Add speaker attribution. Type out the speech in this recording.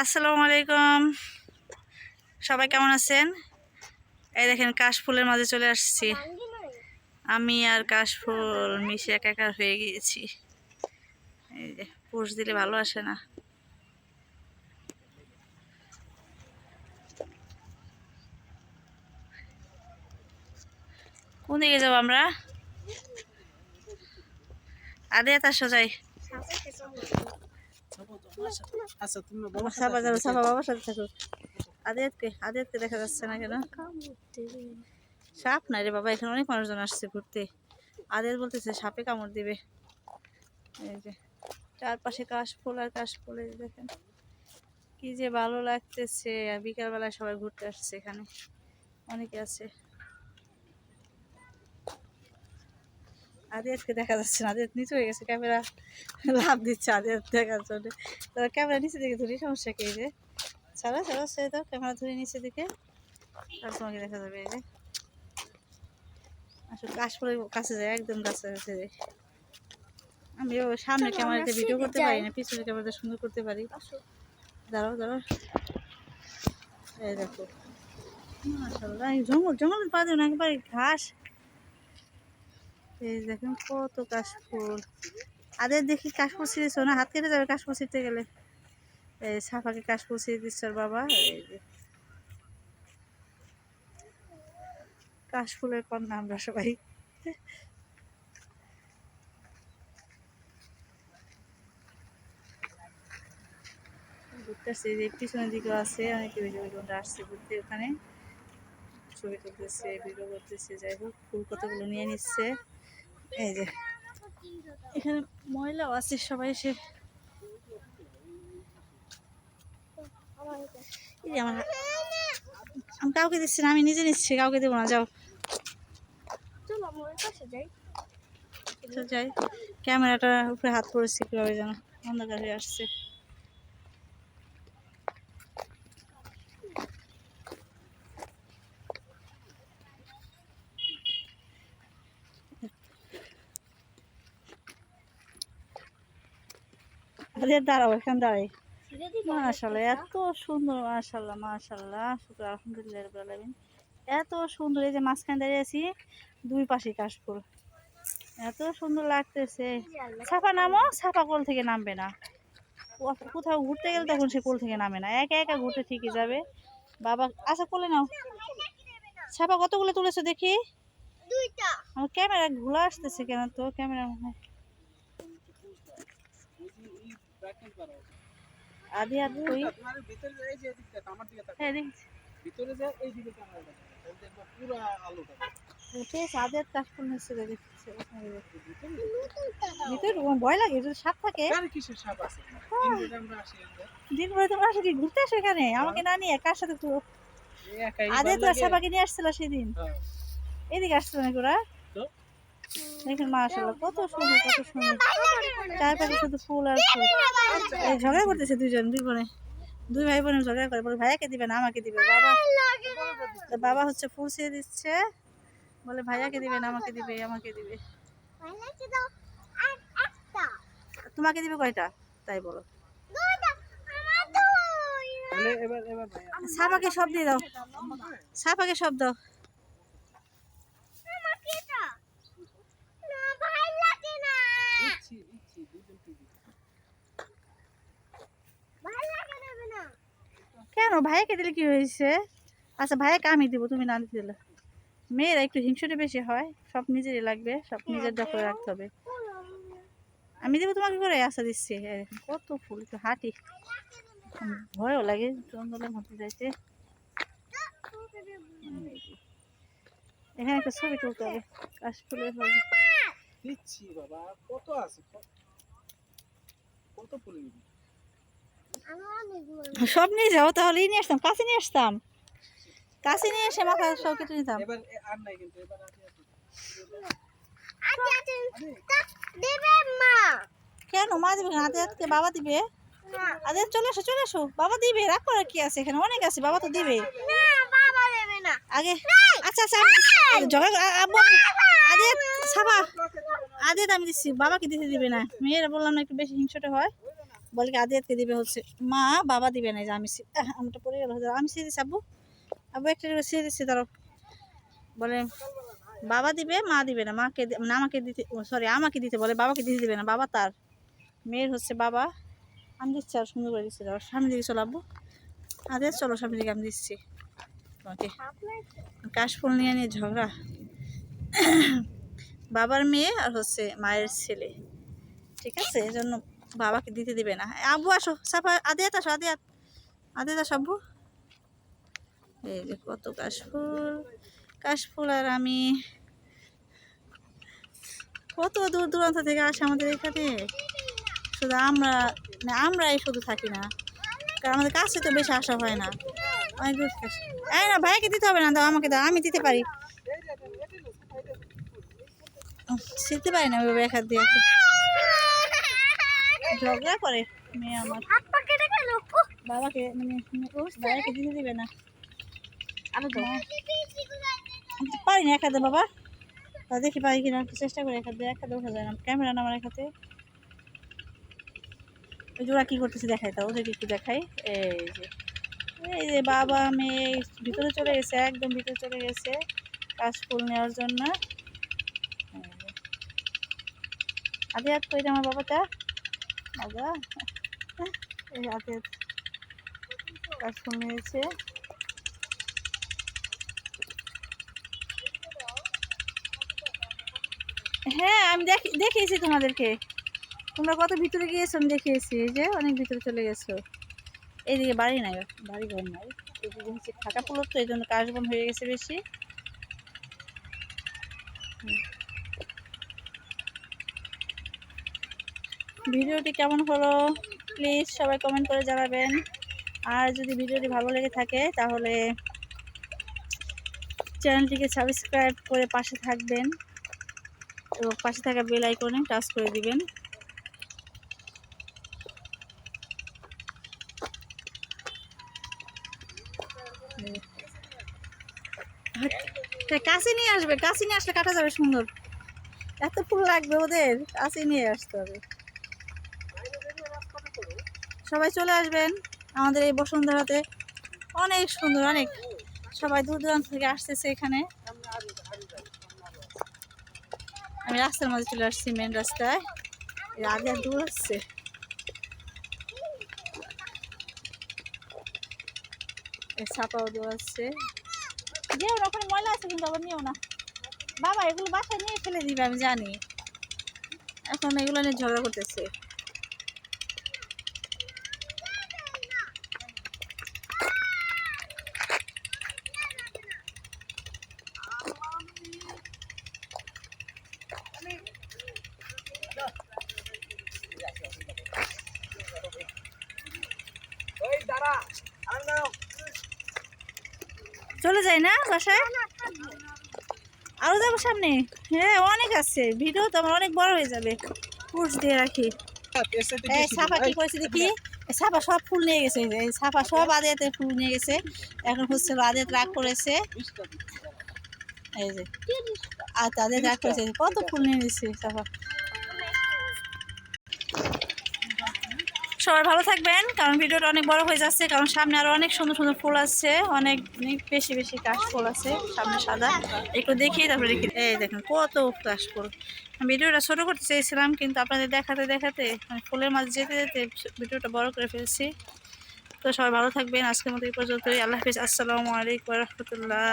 Speaker 1: আসসালামু আলাইকুম। সবাই কেমন আছেন? এই দেখেন, কাশফুলের মাঝে চলে আসছি। আমি আর কাশফুল মিশে একাকার হয়ে গিয়েছি। এই যে পুষ দিলে ভালো আসে না। কোন দিকে যাব আমরা? আদে তার সোজাই আদিয়াতকে দেখা যাচ্ছে না কেন? সাপ নাই রে বাবা এখানে অনেক মানুষজন আসছে ঘুরতে। আদিয়াত বলতেছে সাপে কামড় দিবে। এই যে চারপাশে কাশফুল আর কাশফুল এই দেখেন। কি যে ভালো লাগতেছে। আর বিকালবেলায় সবাই ঘুরতে আসছে এখানে। অনেকে আছে। আদিয়াতকে দেখা যাচ্ছে না। আদিয়াত নিচে হয়ে গেছে ক্যামেরা লাভ দিচ্ছে আদিয়াত দেখার জন্য। তো ক্যামেরা নিচে দিকে ধরি সমস্যা কি যে? ছাড়া ছাড়া সে তো ক্যামেরা ধরে নিচে দিকে। আর তোমাকে দেখা যাবে এই যে। আসলে কাশফুলের কাছে যায় একদম কাছে কাছে যায়। আমি সামনে ক্যামেরাতে ভিডিও করতে পারি না পিছনে ক্যামেরাতে সুন্দর করতে পারি। দাঁড়াও দাঁড়াও। এই দেখো। মাশাআল্লাহ এই জঙ্গল জঙ্গলের না একেবারে ঘাস এই দেখেন কত কাশফুল। আদের দেখি কাশফুল ছিঁড়েছো না হাত কেটে যাবে কাশফুল ছিঁড়তে গেলে। এই সাফাকে কাশফুল ছিঁড়ে দিচ্ছ বাবা, এই যে। কাশফুলের কন্যা আমরা সবাই। আসছে ওখানে। ছবি তুলতেছে ভিডিও করতেছে, যাই হোক, ফুল কতগুলো নিয়ে নিচ্ছে। এই যে এখানে মহিলাও আছে সবাই এসে এই আমার আমি কাউকে দিচ্ছি না আমি নিজে নিচ্ছি কাউকে দেবো না যাও। যাই। ক্যামেরাটা উপরে হাত পড়েছে কীভাবে যেন অন্ধকার হয়ে আসছে। আরে দাঁড়াও এখানে দাঁড়াই। মাশাল্লাহ এত সুন্দর মাশাল্লাহ মাশাল্লাহ শুক্র আলহামদুলিল্লাহ এত সুন্দর এই যে মাঝখানে দাঁড়িয়ে আছি দুই পাশে কাশফুল। এত সুন্দর লাগতেছে। ছাপা নামো ছাপা কোল থেকে নামবে না। কোথাও ঘুরতে গেলে তখন সে কোল থেকে নামে না। একা একা ঘুরতে ঠিকই যাবে। বাবা আচ্ছা কোলে নাও। ছাপা কতগুলো তুলেছো দেখি? আমার ক্যামেরা ঘুলা আসতেছে কেন তো? ক্যামেরা
Speaker 2: প্র্যাকটিস করো ভিতরে এই যে আমার দিকে তাকাও
Speaker 1: হ্যাঁ দেখছি।
Speaker 2: ভিতরে যে এই দিকে ক্যামেরা তাকাও পুরো আলোটা।
Speaker 1: উঠে সাদের কাশফুল নিচ্ছে দেখছে ভিতরে ভয় লাগে যদি সাপ থাকে।
Speaker 2: আরে কিসের সাপ আছে? দিন
Speaker 1: ভরে তোমরা আসে কি? ঘুরতে আসো এখানে? আমাকে না নিয়ে কার সাথে তো আদে তো। সাপাকে নিয়ে আসছিল সেদিন।
Speaker 2: হ্যাঁ।
Speaker 1: এদিকে আসছিল না ওরা?
Speaker 2: তো?
Speaker 1: দেখেন মাশাল্লাহ কত সুন্দর কত সুন্দর। চারপাশে শুধু ফুল আর ফুল। এই ঝগড়া করতেছে দুজন দুই বোনে। দুই ভাই বোনের ঝগড়া করে বলে ভাইয়াকে দিবে না আমাকে দিবে। বাবা বাবা হচ্ছে ফুল ছিঁড়ে দিচ্ছে। বলে ভাইয়াকে দিবে না আমাকে দিবে আমাকে দিবে। তোমাকে দিবে কয়টা? তাই বলো।
Speaker 2: তাহলে এবার এবার
Speaker 1: সাপাকে সব দিয়ে দাও। সাপাকে সব দাও। কেন? ভাইয়াকে দিলে কি হয়েছে? আচ্ছা ভাইয়াকে আমি দিব, তুমি না দিলে। মেয়েরা একটু হিংসুটে বেশি হয়, সব নিজেরই লাগবে, সব নিজের দখলে রাখতে হবে। আমি দেবো তোমাকে করে আশা দিচ্ছি। এই কত ফুল, একটু হাঁটি। ভয়ও লাগে, জঙ্গলের মধ্যে যাইতে। এখানে একটা ছবি তুলতে হবে কাশফুলের
Speaker 2: দিচ্ছি বাবা কত আছে? কত ফুল নিবি
Speaker 1: সব নিয়ে যাও তাহলে নিয়ে আসতাম কাছে নিয়ে আসতাম। কাছে নিয়ে এসে মাথা সব কেটে নিতাম।
Speaker 2: এবার আর নাই কিন্তু এবার আছে আছে
Speaker 1: কেন? মা দিবে না হাতে হাতে বাবা দিবে? আরে চলে এসো চলে এসো। বাবা দিবে রাগ করার কি আছে এখানে? অনেক আছে বাবা তো দিবে আগে আচ্ছা আচ্ছা আমি- ঝগড়া আ- আব্বু আরে সাবা আদিয়াত আমি দিচ্ছি বাবাকে দিতে দিবে না। মেয়েরা বললাম না একটু বেশি হিংসটা হয়। বলে কি আদিয়াতকে দিবে হচ্ছে। মা বাবা দিবে না যে আমি আমটা পড়ে গেল আমি সিয়ে দিচ্ছি আব্বু আব্বু একটা সিয়ে দিচ্ছি তারও বলে, বাবা দিবে, মা দিবে না, মাকে না, আমাকে দিতে সরি আমাকে দিতে বলে, বাবাকে দিতে দিবে না, বাবা তার। মেয়ের হচ্ছে বাবা। আমি দিচ্ছি আর সুন্দর করে দিচ্ছি দাও সামনে দিকে চলো আব্বু। আদের চলো সামনে দিকে, আমি দিচ্ছি। তোমাকে কাশফুল নিয়ে নিয়ে ঝগড়া। বাবার মেয়ে আর হচ্ছে মায়ের ছেলে। ঠিক আছে? এই জন্য বাবাকে দিতে দিবে না। আব্বু আসো। সাফা, আদিয়াত, আসো, আদিয়াত। আদিয়াত, আসো আব্বু। এই যে কত কাশফুল। কাশফুল আর আমি কত দূর দূরান্ত থেকে আসে আমাদের এখানে? শুধু আমরা না আমরাই শুধু থাকি না। কারণ আমাদের কাছে তো বেশি আসা হয় না। অনেক দূর থেকে। না, ভাইকে দিতে হবে না। দাও, আমাকে দাও। আমি দিতে পারি। শিখতে পারি না ওইভাবে এক হাত দিয়ে ঝগড়া করে মেয়ে আমার। বাবাকে মানে বাবাকে দিতে দিবে না। আরও পারি না এক হাতে বাবা। তা দেখি পারি কিনা চেষ্টা করে এক হাতে এক হাতে যায় না। ক্যামেরা আমার এক হাতে। ওই যে ওরা কী করতেছে দেখাই তা ওদেরকে একটু দেখাই। এই যে এই যে বাবা মেয়ে ভিতরে চলে গেছে একদম ভিতরে চলে গেছে কাশ ফুল নেওয়ার জন্য এই যে। আধে হাত করে আমার বাবাটা। বাবা। এই হাতে হ্যাঁ আমি দেখি দেখিয়েছি তোমাদেরকে। তোমরা কত ভিতরে গিয়েছো আমি দেখিয়েছি। যে অনেক ভিতরে চলে গেছো। এইদিকে বাড়ি নাই, বাড়ি ঘর নাই। এদিকে হচ্ছে ফুল তো, এই জন্য কাশবন হয়ে গেছে বেশি। ভিডিওটি কেমন হলো? প্লিজ সবাই কমেন্ট করে জানাবেন। আর যদি ভিডিওটি ভালো লেগে থাকে, তাহলে চ্যানেলটিকে সাবস্ক্রাইব করে পাশে থাকবেন এবং পাশে থাকা বেল আইকনে টাচ করে দিবেন। কাছে নিয়ে আসবে কাছে নিয়ে আসলে কাটা যাবে সুন্দর। এত ফুল লাগবে ওদের কাছে নিয়ে আসতে হবে। সবাই চলে আসবেন। আমাদের এই বসুন্ধরাতে অনেক সুন্দর, অনেক। সবাই দূর দূরান্ত থেকে আসতেছে এখানে। আমি রাস্তার মাঝে চলে আসছি মেন রাস্তায়। আগে দূর আসছে ছাপাও দূর আসছে যেও না, ওখানে ময়লা আছে কিন্তু আবার নিও না। বাবা, এগুলো বাসায় নিয়ে ফেলে দিবে, আমি জানি। এখন এগুলো নিয়ে ঝগড়া করতেছে। চলে যায় না বাসায়? আরও যাব সামনে? হ্যাঁ অনেক আছে। ভিডিও তো আমার অনেক বড় হয়ে যাবে। পুষ দিয়ে রাখি। এই সাপা কি করেছে দেখি? সাপা সব ফুল নিয়ে গেছে এই সাপা সব আদিয়াতে ফুল নিয়ে গেছে। এখন হচ্ছে আদিয়াত রাগ করেছে। এই যে আর তাদের রাগ করেছে কত ফুল নিয়ে গেছে সাপা সবাই ভালো থাকবেন, কারণ ভিডিওটা অনেক বড় হয়ে যাচ্ছে, কারণ সামনে আরও অনেক সুন্দর সুন্দর ফুল অনেক অনেক বেশি বেশি কাশ ফুল আছে, সামনে সাদা। একটু দেখি, তারপরে দেখি। এই দেখেন কত কাশ ফুল। ভিডিওটা ছোট করতে চেয়েছিলাম, কিন্তু আপনাদের দেখাতে দেখাতে মানে ফুলের মাঝে যেতে যেতে ভিডিওটা বড় করে ফেলছি। তো সবাই ভালো থাকবেন, আজকের মতো এই পর্যন্তই। আল্লাহ হাফিজ। আসসালামু আলাইকুম রহমতুল্লাহ।